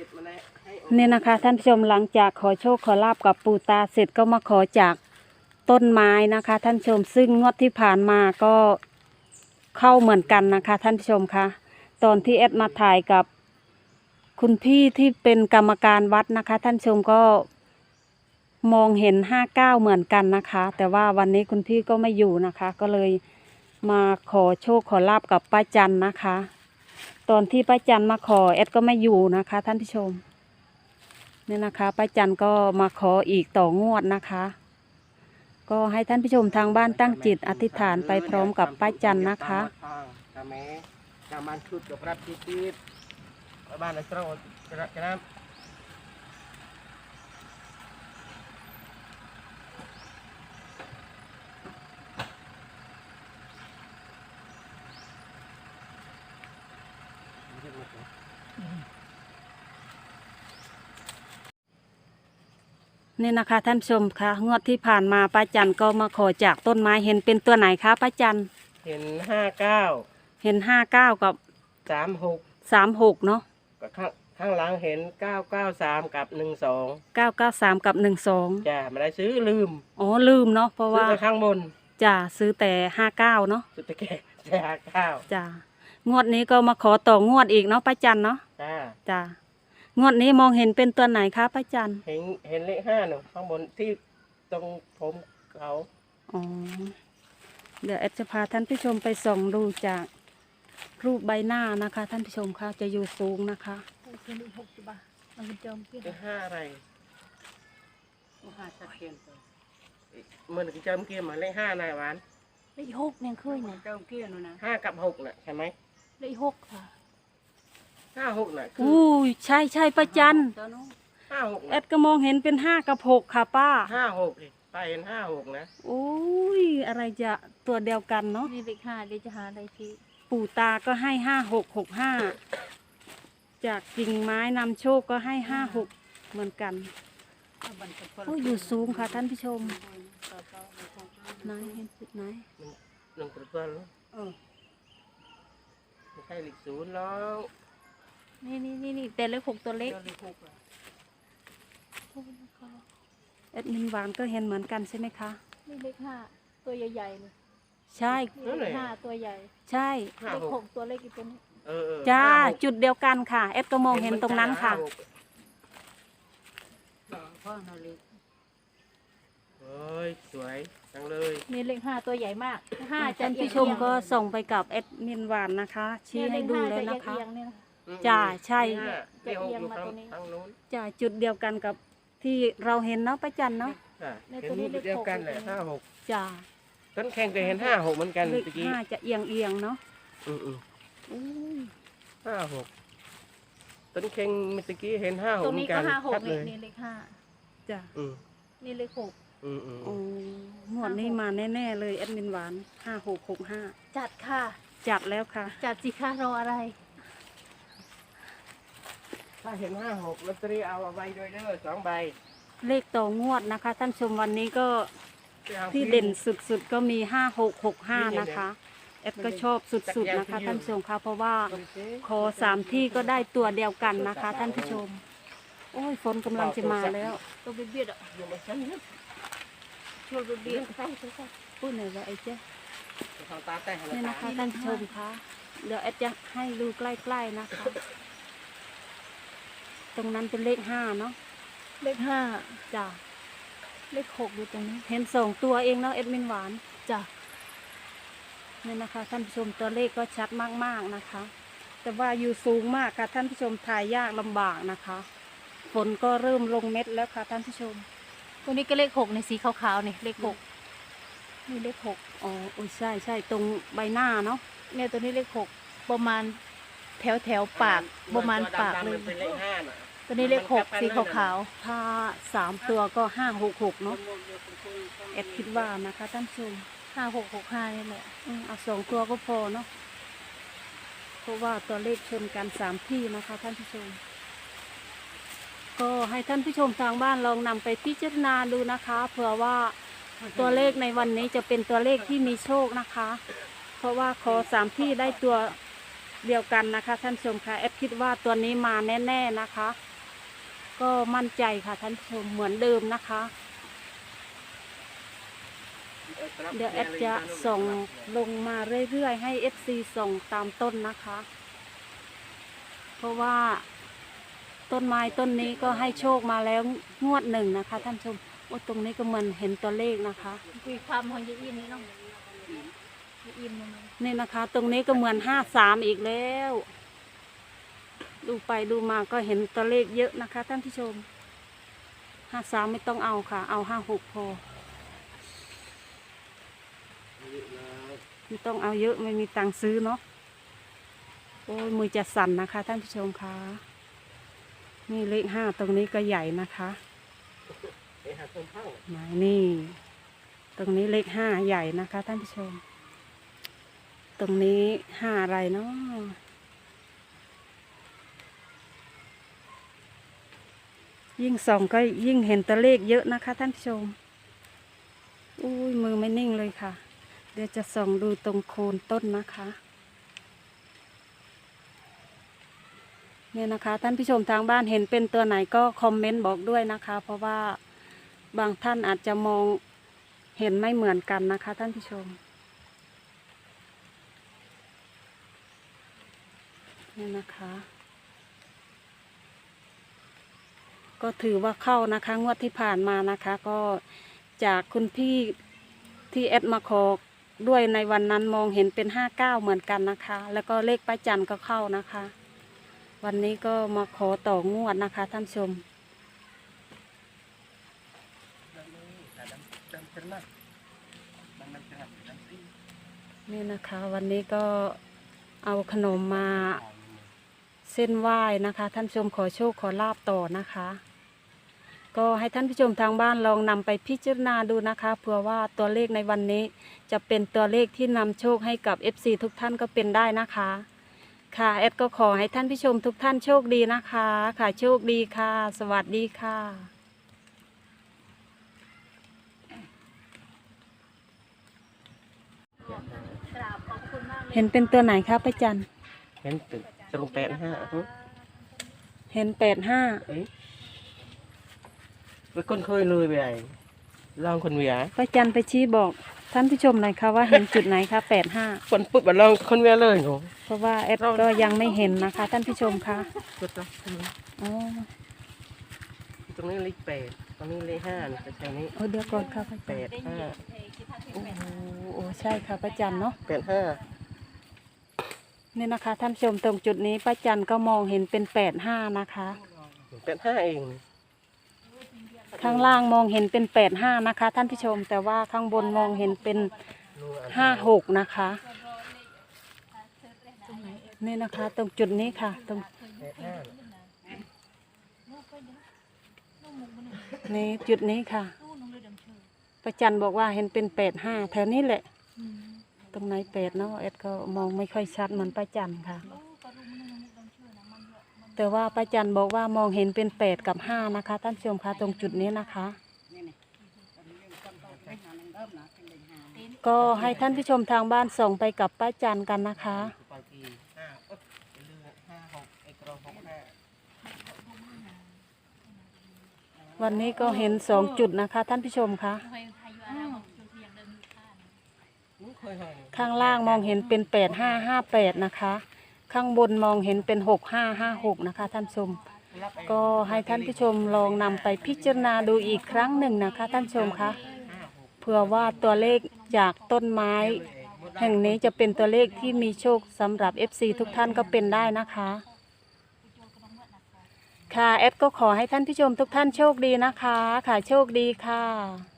อ็ดมาแล้วให้นี่นะคะ ท่านผู้ชมหลังจากขอโชคขอลาบกับปู่ตาเสร็จก็มาขอจากต้นไม้นะคะ ท่านผู้ชมซึ่งงวดที่ผ่านมาก็เข้าเหมือนกันนะคะ ท่านผู้ชมคะตอนที่แอดมาถ่ายกับคุณพี่ที่เป็นกรรมการวัดนะคะ ท่านผู้ชมก็มองเห็นห้าเก้าเหมือนกันนะคะ แต่ว่าวันนี้คุณพี่ก็ไม่อยู่นะคะ ก็เลยมาขอโชคขอลาบกับป้าจันนะคะ ตอนที่ป้าจันมาขอแอดก็ไม่อยู่นะคะ ท่านผู้ชมนี่นะคะป้าจันก็มาขออีกต่องวดนะคะ ก็ให้ท่านผู้ชมทางบ้านตั้งจิตอธิษฐานไปพร้อมกับป้าจันนะคะกามันชุดกับรับทิติดบ้านในตรงกระกระน้ำ นี่นะคะท่านผู้ชมคะงวดที่ผ่านมาป้าจันก็มาขอจากต้นไม้เห็นเป็นตัวไหนคะป้าจันเห็นห้าเก้าเห็นห้าเก้ากับสามหกสามหกเนาะกับข้างข้างหลังเห็นเก้าเก้าสามกับหนึ่งสองเก้าเก้าสามกับหนึ่งสองจ้าไม่ได้ซื้อลืมอ๋อลืมเนาะเพราะซื้อว่าแต่ข้างบนจะซื้อแต่ห้าเก้าเนาะสุดตะแกจ้าเก้าจ้างวดนี้ก็มาขอต่องวดอีกเนาะป้าจันเนาะ จ้าจ้างวดนี้มองเห็นเป็นตัวไหนคะป้าจันเห็นเห็นเลขห้าหนูข้างบนที่ตรงผมเขาอ๋อเดี๋ยวแอดจะพาท่านผู้ชมไปส่องดูจากรูปใบหน้านะคะ ท่านผู้ชมคะจะอยู่สูงนะคะ Cái này hộp cho bà Mà mình chồng kia เลขห้าอะไรห้าชัดเจนเมื่อกี้เจอเมื่อกี้มาเลขห้านายหวาน Lấy hộp nè khơi nè เจ้าเกี้ยนนะห้ากับหกน่ะใช่ไหม Lấy hộp à ห้าหกน่ะคืออู้ยใช่ใช่ป้าจันห้าหกแอน่ะดก็มองเห็นเป็นห้ากับหกค่ะป้าห้าหกดิไปเห็นห้าหกนะโอ้ยอะไรจะตัวเดียวกันเนาะ Đi lịch hà đi cho hà đây chị ปู่ตาก็ให้ห้าหกหกห้าจากกิ่งไม้นำโชคก็ให้ห้าหกเหมือนกันโอ้ยอยู่สูงค่ะท่านผู้ชมไหนเห็นจุดไหนหนึ่งตัวตัวแล้วเออไม่ใช่เลขศูนย์แล้ว Nè nè nè nè Tên lấy hộp tôi lấy แอดมินหวานก็เห็นเหมือนกันใช่ไหมคะ Đi lịch hà Tôi dài dài này ใช่ Đi lịch hà tôi dài ใช่ห้า Lấy หก hộp tôi lấy cái tên เออเออจ้าห้หกจุดเดียวกันค่ะแอดก็มองเห็นตรงนั้นค่ะ ห้าหกเฮ้ยสวยจังเลย Nè lịch hà tôi dài mạc Hà ท่านผู้ชมก็ส่งไปกับแอดมินหวานนะคะ ชี้ให้ดูแล้วนะคะอื มจ้าใช่ห้าเลขหกอยู่ข้างจะเอียงมาตรงนี้ข้างนู้นจ้าจุดเดียวกันกับที่เราเห็นเนาะป้าจันเนาะจ้ะในเห็นตัวนี้รูปเดียวกันเลแหขละหกห้าหกจ้าต้นแข่งก็เห็นห้าหกเหมือนกันเลขเมื่อกี้ห้าจะเอียงเอียงๆเนาะอืมอืมอู้ย ห้าหกต้นแข่งเมื่อกี้เห็นห้าหตกรงเหมือนี้นกัก็นห้าหกชัดเลนี่ยนี่เลขห้าจ้าอืมนี่เลขหกอืมอืมโอ้งวดนี้มาแน่ๆเลยแอดมินหวานห้าหกหกห้าจัดค่ะ จัดแล้วค่ะ จัดสิคะรออะไร ถ้าเห็นห้าหกลอตเตอรี่เอาเอาใบด้วยเด้อสองใบเลขต่องวดนะคะ ท่านชมวันนี้ก็ไปอาที่ขึ้เด่นสุดๆก็มีห้าหกหกห้านะคะ แอดก็ชอบสุดๆนะคะ ท่านผู้ชมคะเพราะว่าขอสามที่ก็ได้ตัวเดียวกันนะคะ ท่านผู้ชม โอ้ยฝนกำลังจะมาแล้วตัวเบียดๆอะอยู่ในชั้นนี้ช่วยเบียดพูดหน่อยว่าไอ้เจ๊ทางตาแต่งนี่นะคะท่านผู้ชมคะเดี๋ยวแอดจะให้ดูใกล้ๆนะคะต รงนั้นเป็นเลขห้าเนาะเลขห้าจ้ะเลขหกอยู่ตรงนี้เห็นสองตัวเองเนาะเอ็ดมินหวานจ้ะนี่นะคะท่านผู้ชมตัวเลขก็ชัดมากๆนะคะ แต่ว่าอยู่สูงมากค่ะท่านผู้ชมถ่ายยากลำบากนะคะฝนก็เริ่มลงเม็ดแล้วค่ะท่านผู้ชม ตรงนี้ก็เลขหกในสีขาวๆนี่เลขหกนี่เลขหกอ๋ออุ้ยใช่ใช่ตรงใบหน้าเนาะเนี่ยตัวนี้เลขหกประมาณแถวแถวๆปากประมาณปากเลยเป็นเลขห้าน่ะตั วนี้เลขหกสีขาวถ้าสามตัวก็ห้าหกหกเนาะเอ็ดคิดว่านะคะท่านผู้ชมๆห้าหกหกห้านี่แหละอืมเอาสองตัวก็พอเนาะเพราะว่าตัวเลขชนกันสามที่นะคะท่านผู้ชม ก็ให้ท่านผู้ชมทางบ้านลองนำไปพิจารณาดูนะคะเผื่อว่าตัวเลขในวันนี้จะเป็นตัวเลขที่มีโชคนะคะ เพราะว่าขอสามที่ได้ตัวเดียวกันนะคะ ท่านผู้ชมคะแอดคิดว่าตัวนี้มาแน่ ๆนะคะ ก็มั่นใจค่ะท่านผู้ชมเหมือนเดิมนะคะ เดี๋ยวแอดจะส่งลงมาเรื่อยๆ ให้ FC ส่งตามต้นนะคะ เพราะว่าต้นไม้ต้นนี้ก็ให้โชคมาแล้วงวดหนึ่งนะคะ ท่านผู้ชมโอ้ตรงนี้ก็เหมือนเห็นตัวเลขนะคะคุยความของยายอินนี่เนาะยายอินมันนี่นะคะ ตรงนี้ก็เหมือนห้าสามอีกแล้ว ดูไปดูมาก็เห็นตัวเลขเยอะนะคะ ท่านผู้ชมห้าสามไม่ต้องเอาค่ะ เอาห้าหกพอไม่ต้องเอาเยอะไม่มีตังค์ซื้อเนาะโอ้ยมือจะสั่นนะคะ ท่านผู้ชมคะนี่เลขห้าตรงนี้ก็ใหญ่นะคะไปหาคนเข้าไหนนี่ ตรงนี้เลขห้าใหญ่นะคะ ท่านผู้ชม ตรงนี้ห้าอะไรเนาะ ยิ่งส่องก็ยิ่งเห็นตัวเลขเยอะนะคะ ท่านผู้ชม อุ้ยมือไม่นิ่งเลยค่ะ เดี๋ยวจะส่องดูตรงโคนต้นนะคะ เนี่ยนะคะ ท่านผู้ชมทางบ้านเห็นเป็นตัวไหนก็คอมเมนต์บอกด้วยนะคะ เพราะว่าบางท่านอาจจะมองเห็นไม่เหมือนกันนะคะ ท่านผู้ชมเนี่ยนะคะ ก็ถือว่าเข้านะคะงวดที่ผ่านมานะคะ ก็จากคุณพี่ที่แอดมาขอด้วยในวันนั้นมองเห็นเป็นห้าเก้าเหมือนกันนะคะ แล้วก็เลขป้าจันก็เข้านะคะ วันนี้ก็มาขอต่องวดนะคะ ท่านชม นี่นะคะ วันนี้ก็เอาขนมมาเส้นไหว้นะคะ ท่านชมขอโชคขอลาบต่อนะคะ ก็ให้ท่านผู้ชมทางบ้านลองนำไปพิจารณาดูนะคะเผื่อว่าตัวเลขในวันนี้จะเป็นตัวเลขที่นำโชคให้กับ FC ทุกท่านก็เป็นได้นะคะ ค่ะแอดก็ขอให้ท่านผู้ชมทุกท่านโชคดีนะคะ ค่ะโชคดีค่ะ สวัสดีค่ะกราบขอบคุณมากเลยเห็นเป็นตัวไหนคะป้าจัน เห็นตึกตรงแปดห้าหึเห็นแปดห้าเอ้ย ไปคนเคยเลยไปไหนลองคนเวียป้าจันไปชี้บอกท่านผู้ชมหน่อยค่ะว่าเห็นจุดไหนคะแปดห้าคนปุ๊บมาลองคนเวียเลยหนูเพราะว่าแอดก็ยังไม่เห็นนะคะ ท่านผู้ชมคะกดละอ๋อตรงนี้เลขแปดตรงนี้เลขห้านี่แต่แถวนี้เอาเดี๋ยวก่อนค่ะป้าแปจันดห้าโอ้โหโอ้ใช่ค่ะป้าจันเนาะแปดห้านี่นะคะท่านผู้ชมตรงจุดนี้ป้าจันก็มองเห็นเป็นแปดห้านะคะแปดห้าเอง ข้างล่างมองเห็นเป็นแปดห้านะคะ ท่านผู้ชม แต่ว่าข้างบนมองเห็นเป็นห้าหกนะคะ นี่นะคะ ตรงจุดนี้ค่ะ ตรงนี้จุดนี้ค่ะประจันบอกว่าเห็นเป็นแปดห้าแถวนี้แหละ ตรงไหนแปดเนาะเอ็ดก็มองไม่ค่อยชัดเหมือนป้าจันค่ะ แต่ว่าป้าจันบอกว่ามองเห็นเป็นแปดกับห้านะคะท่านผู้ชมคะตรงจุดนี้นะคะ ก็ให้ท่านผู้ชมทางบ้านส่งไปกับป้าจันกันนะคะไปที่ห้าเอ๊ะเรือห้าหกไอ้กรองหกห้าวันนี้ก็เห็นสองจุดนะคะ ท่านผู้ชมคะข้างล่างมองเห็นเป็นแปดห้าห้าแปดนะคะ ข้างบนมองเห็นเป็นหกห้าห้าหกนะคะ ท่านชม ก็ให้ท่านผู้ชมลองนำไปพิจารณาดูอีกครั้งหนึ่งนะคะ ท่านชมคะเผื่อว่าตัวเลขจากต้นไม้ แห่งนี้จะเป็นตัวเลขที่มีโชคสำหรับ FC ทุกท่านก็เป็นได้นะคะ ค่ะแอดก็ขอให้ท่านผู้ชมทุกท่านโชคดีนะคะ ค่ะโชคดีค่ะ